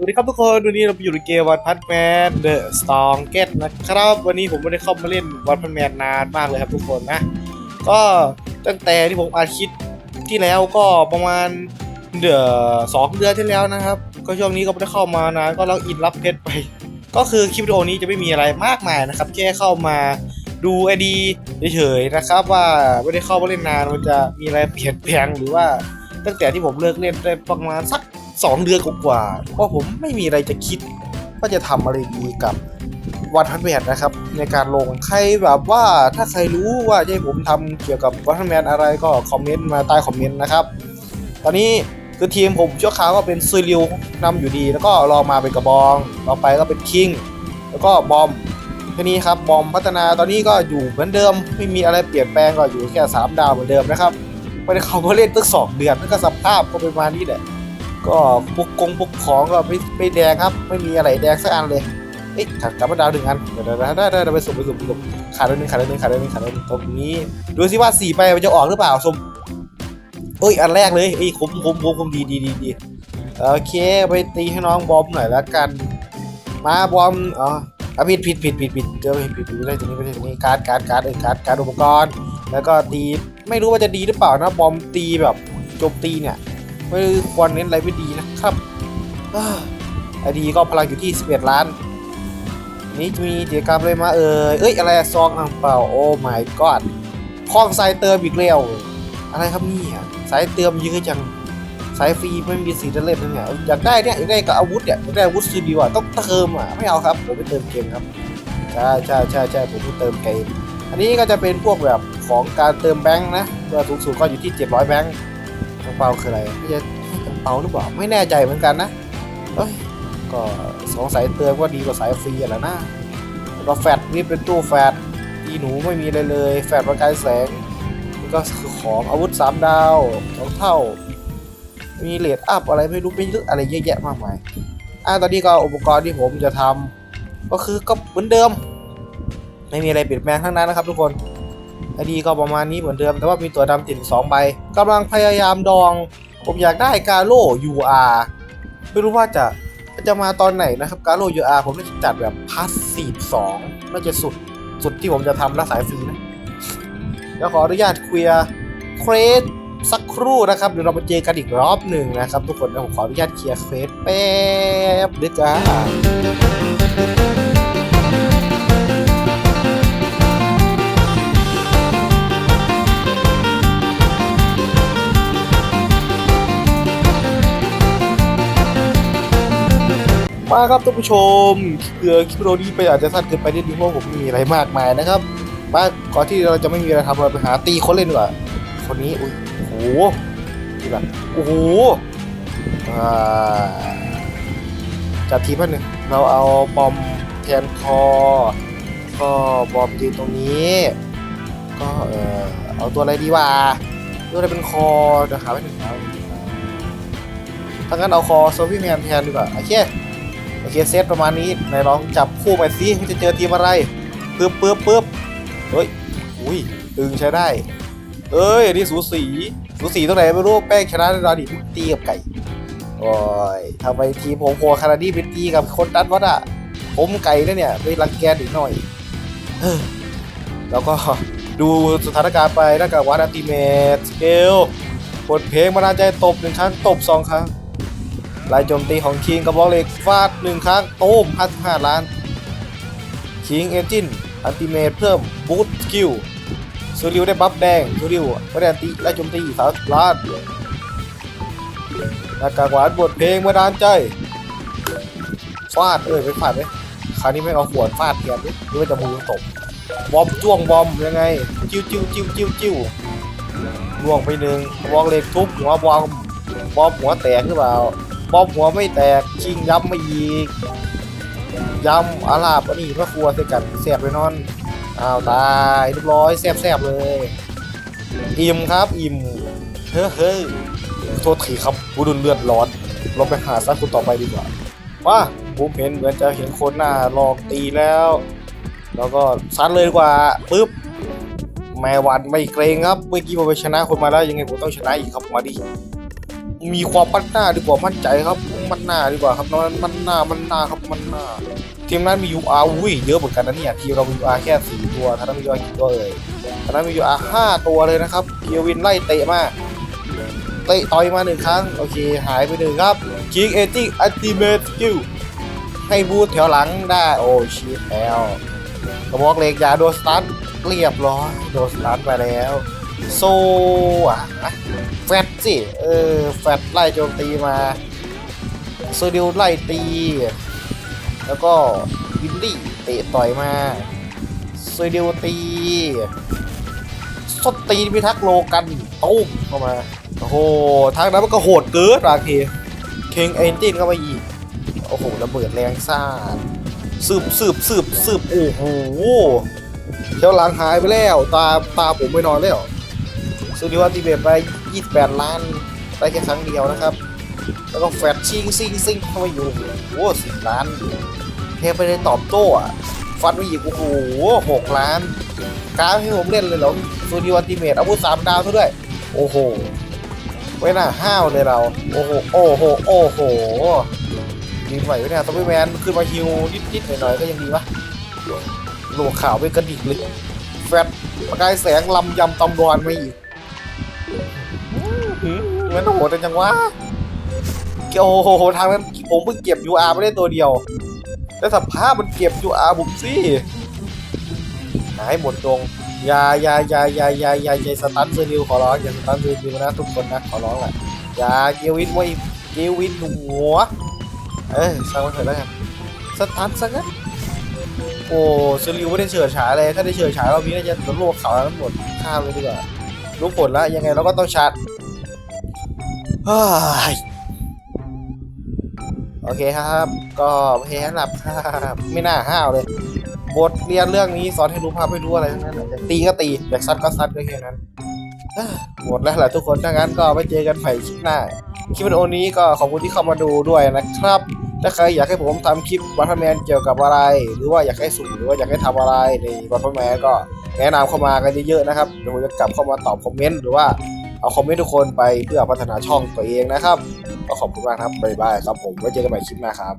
สวัสดีครับทุกคนวันนี้เราไปอยู่ในเกมวันพันแมนเดอะสตองเกตนะครับ วันนี้ผมไม่ได้เข้ามาเล่นวันพันแมนนานมากเลยครับทุกคนนะ ก็ตั้งแต่ที่ผมอาคิดที่แล้วก็ประมาณเดือนสองเดือนที่แล้วนะครับ ก็ช่วงนี้ก็ไม่ได้เข้ามานานก็เราอินรับเพชรไป ก็คือคลิปวิดีโอนี้จะไม่มีอะไรมากมายนะครับแค่เข้ามาดูไอดีเฉยๆนะครับ ว่าไม่ได้เข้ามาเล่นนานมันจะมีอะไรเปลี่ยนแปลงหรือว่าตั้งแต่ที่ผมเลิกเล่นได้ประมาณสัก สองเดือนกว่าๆเพราะผมไม่มีอะไรจะคิดว่าจะทำอะไรดีกับวันพันแมนนะครับ ในการลงใครแบบว่าถ้าใครรู้ว่าจะให้ผมทำเกี่ยวกับวันพันแมนอะไรก็คอมเมนต์มาใต้คอมเมนต์นะครับ ตอนนี้คือทีมผมชั่วคราวก็เป็นซูริวนำอยู่ดี แล้วก็รองมาเป็นกระบองต่อไปก็เป็นคิง แล้วก็บอมแค่นี้ครับบอมพัฒนาตอนนี้ก็อยู่เหมือนเดิม ไม่มีอะไรเปลี่ยนแปลงก็อยู่แค่สามดาวเหมือนเดิมนะครับไม่ได้เขามาเล่นตั้งสองเดือนแล้วก็สภาพก็ประมาณนี้แหละ ก็ปุกกงปุกของก็ไม่ไม่แดงครับ ไม่มีอะไรแดงสักอันเลยเอ๊ะขัดกลับมาดาวหนึ่งอันเดี๋ยวเดี๋ยวได้ได้ได้ไปสุ่มไปสุ่มไปสุ่มขาดแล้หนึ่งขาดแล้หนึ่งขาดแล้หนึ่งขาดแล้หนึ่งตรงนี้ดูสิว่าสี่ไปมันจะออกหรือเปล่าสุ่มเอ้ยอันแรกเลยเอ้ยคุ้มคุ้มคุ้มคุ้มดีดีดีดีโอเคไปตีให้น้องบอมหน่อยแล้วกัน มาบอมอ๋ออะผิดผิดผิดผิดผิดเจอผิดผิดผิดไม่ได้ตรงนี้ไม่ได้ตรงนี้การ์ดการ์ดการ์ดเอ้ยการ์ดการ์ดอุปกรณ์ แล้วก็ตีไม่รู้ว่าจะดีหรือเปล่านะบอมตีแบบโจมตีเนี่ย ไม่ควรเน้นอะไรไม่ดีนะครับไอดีก็พลังอยู่ที่ 11 ล้าน นี่มีกิจกรรมอะไรมาเอ่ยเอ้ยอะไรซองอ่างเปล่าโอ้ my god คล้องสายเติมอีกแล้วอะไรครับนี่สายเติมเยอะจังสายฟรีไม่มีสีเล่นนะเนี่ยอยากได้เนี่ยอยากได้กับอาวุธเนี่ยอยากได้อาวุธซีดีว่ะต้องเติมอะไม่เอาครับผมไปเติมเกมครับใช่ใช่ใช่ใช่ผมไปเติมเกมอันนี้ก็จะเป็นพวกแบบของการเติมแบงค์นะเมื่อสูงสุดก็อยู่ที่ 700 แบงค์ กระเป๋าคืออะไรไม่ใช่กระเป๋าหรือเปล่าไม่แน่ใจเหมือนกันนะเอ้ยก็สองสายเติมก็ดีกว่าสายฟรีอะแหละนะแล้วก็แฟตนี่เป็นตู้แฟตที่หนูไม่มีอะไรเลย แฟตประกายแสงนี่ก็คือของอาวุธ3ดาวสองเท่า มีเลดอัพอะไรไม่รู้ไม่รู้อะไรเยอะแยะมากมายอะตอนนี้ก็อุปกรณ์ที่ผมจะทำก็คือก็เหมือนเดิม ไม่มีอะไรเปลี่ยนแปลงทั้งนั้นนะครับทุกคน ไอดีก็ประมาณนี้เหมือนเดิม แต่ว่ามีตัวดำติดสองใบกำลังพยายามดอง ผมอยากได้กาโล่ UR ไม่รู้ว่าจะจะมาตอนไหนนะครับกาโล่ UR ผมน่าจะจัดแบบพาสซีฟสองน่าจะสุดสุดที่ผมจะทำและสายฟรีนะเดี๋ยวขออนุญาตเคลียร์เครสสักครู่นะครับเดี๋ยวเรามาเจอกันอีกรอบหนึ่งนะครับ ทุกคนผมขออนุญาตเคลียร์เครสแป๊บเดี๋ยวจ้า มาครับท่านผู้ชมเผื่อคลิปวิดีโอนี้ไปอาจจะสั้นเกินไปนิดนึงเพราะผมมีอะไรมากมายนะครับมาก่อนที่เราจะไม่มีอะไรทำเราไปหาตีคนเล่นดีกว่าคนนี้อุ้ยโอ้โหดีแบบโอ้โหอ่าจัดทีมอันหนึ่งเราเอาบอมแทนคอ ก็บอมยืนตรงนี้ ก็เออเอาตัวอะไรดีวะตัวอะไรเป็นคอเดี๋ยวหาไว้หนึ่งครับถ้างั้นเอาคอโซฟี่แมนแทนดีกว่าโอเค เคเซตประมาณนี้ไหนลองจับคู่ไปสิจะเจอทีมอะไรปึ๊บปึ๊บปึ๊บเฮ้ยอุ้ยตึงใช้ได้ เอ้ยนี่สูสีสูสีตรงไหนไม่รู้แป้งชนะแน่นอนดิตีกับไก่โอ้ยทำไมทีมผมโคคาราดีเป็นตีกับคนดันวัดอะผมไก่แล้วเนี่ยไปรังแกอีกหน่อยเฮ้ยแล้วก็ดูสถานการณ์ไปแล้วกับวัดอัติเมทสเกลกดเพลงมานาใจตบหนึ่งครั้งตบสองครั้ง ลายโจมตีของคิงกระบอกเหล็กฟาดหนึ่งครั้งโต้ม55 ล้านคิงเอนจินอัลติเมทเพิ่มบูทสกิลซูริวได้บัฟแดงซูริวไม่ได้อันติไล่โจมตีสาล้านหน้ากากหวานบทเพลงเมาดานใจฟาดเอ้ยไปฟาดไหมคราวนี้ไม่เอาขวดฟาดแทนดิหรือว่าจะมือตบบอมจ้วงบอมยังไง จิ้วจิ้วจิ้วจิ้วจิ้วล่วงไปหนึ่งกระบอกเล็กทุบหัวบอมบอมหัวแตกหรือเปล่า บอมหัวไม่แตกชิงย้ำไม่อีกย้ำอาลาบอันนี้พระครัวใส่กันแสบไปนอนอ้าวตายเรียบร้อยแสบแสบเลย อิ่มครับอิ่มเฮ้ยเฮ้ยโทษทีครับผู้ดุนเลือดร้อนลองไปหาซักคุณต่อไปดีกว่าว่าผมเห็นเหมือนจะเห็นคนหน้าลอกตีแล้ว แล้วก็ซัดเลยดีกว่าปึ๊บแม่วันไม่เกรงครับเมื่อกี้ผมไปชนะคนมาแล้วยังไงผมต้องชนะอีกครับมาดิ มีความปั้นหน้าดีกว่ามั่นใจครับมั่นหน้าดีกว่าครับน้องมันหน้ามั่นหน้าครับมั่นหน้าทีมนั้นมี UR อุ้ยเยอะเหมือนกันนะเนี่ยทีมเรามี UR แค่สี่ตัวทานั้นมี UR กี่ตัวเอ่ยทานั้นมี UR ห้าตัวเลยนะครับเกียวินไล่เตะมาเตะต่อยมาหนึ่งครั้งโอเคหายไปหนึ่งครับคิกเอจิอัลติเมทสกิลให้บูทแถวหลังได้โอ้ชีตแล้วกระบอกเล็กยาโดนสตันเรียบร้อยโดนสตันไปแล้ว โซอะแฟตสิ เออ แฟตไล่โจมตีมาโซดิวไล่ตี แล้วก็วินดี้เตะต่อยมาโซเดียวตีสดตีพิทักษ์โลกันตุ้มเข้ามา โอ้โห ทางนั้นมันก็โหดเกินราเคเคงเอนจินเข้ามาอีก โอ้โห ระเบิดแรงซ่าสืบสืบสืบสืบโอ้โหเที่ยวหลังหายไปแล้ว ตาตาผมไม่นอนแล้ว สุดิวัติเบตไป 28 ล้านได้แค่ครั้งเดียวนะครับ แล้วก็แฟดชิงซิงซิงเข้ามาอยู่ โอ้สิบล้านเทไปเลยตอบโต้อะฟันไปอีกโอ้โหหกล้านกล้าให้ผมเล่นเลยเหรอซูดิวัติเมตอาวุธสามดาวซะด้วย โอ้โหไว้หน้าห้าวเลยเรา โอ้โห โอ้โห โอ้โหยืนไหวไว้เนี่ยต้องไปแมนขึ้นมาฮิวนิดๆหน่อยๆก็ยังดีวะโลข่าวไปกระดิกเลย แฟดประกายแสงลำยำตำรอนมาอีก มันโหดจังวะโอ้โหทางนั้นผมเพิ่งเก็บ UR ไม่ได้ตัวเดียวแล้วสภาพมันเก็บ UR ผมสิหายหมดตรงอยาอยาอยาอยาอยาอยาอย่าสตันเซอร์นิวขอร้องอย่าสตันเซอร์นิวนะทุกคนนะขอร้องแหละอย่าเกวินไว้เกวินหัวเอ้ยช่างมันเถอะแล้วกันสตันซะงั้นโอ้เซอร์นิวไม่ได้เฉิดฉาเลยถ้าได้เฉิดฉาเรามีน่าจะโลกเขาทั้งหมดข้ามเลยดีกว่ารู้ผลแล้วยังไงเราก็ต้องชาร์จ โอเคครับ ก็เพลหลับครับ ไม่น่าห้าวเลย บทเรียนเรื่องนี้สอนให้รู้ภาพไม่รู้อะไรทั้งนั้นอยากตีก็ตีอยากซัดก็ซัดก็แค่นั้นหมดแล้วแหละทุกคนถ้างั้นก็ไปเจอกันใหม่คลิปหน้า คลิปวิดีโอนี้ก็ขอบคุณที่เข้ามาดูด้วยนะครับ ถ้าใครอยากให้ผมทำคลิปวัตแมนเกี่ยวกับอะไร หรือว่าอยากให้สุ่มหรือว่าอยากให้ทำอะไรในวัตแมนก็แนะนำเข้ามากันเยอะๆนะครับเดี๋ยวผมจะกลับเข้ามาตอบคอมเมนต์หรือว่า เอาคอมเมนต์ทุกคนไปเพื่อพัฒนาช่องตัวเองนะครับ ก็ขอบคุณมากครับบ๊ายบายครับผมไว้เจอกันใหม่คลิปหน้าครับ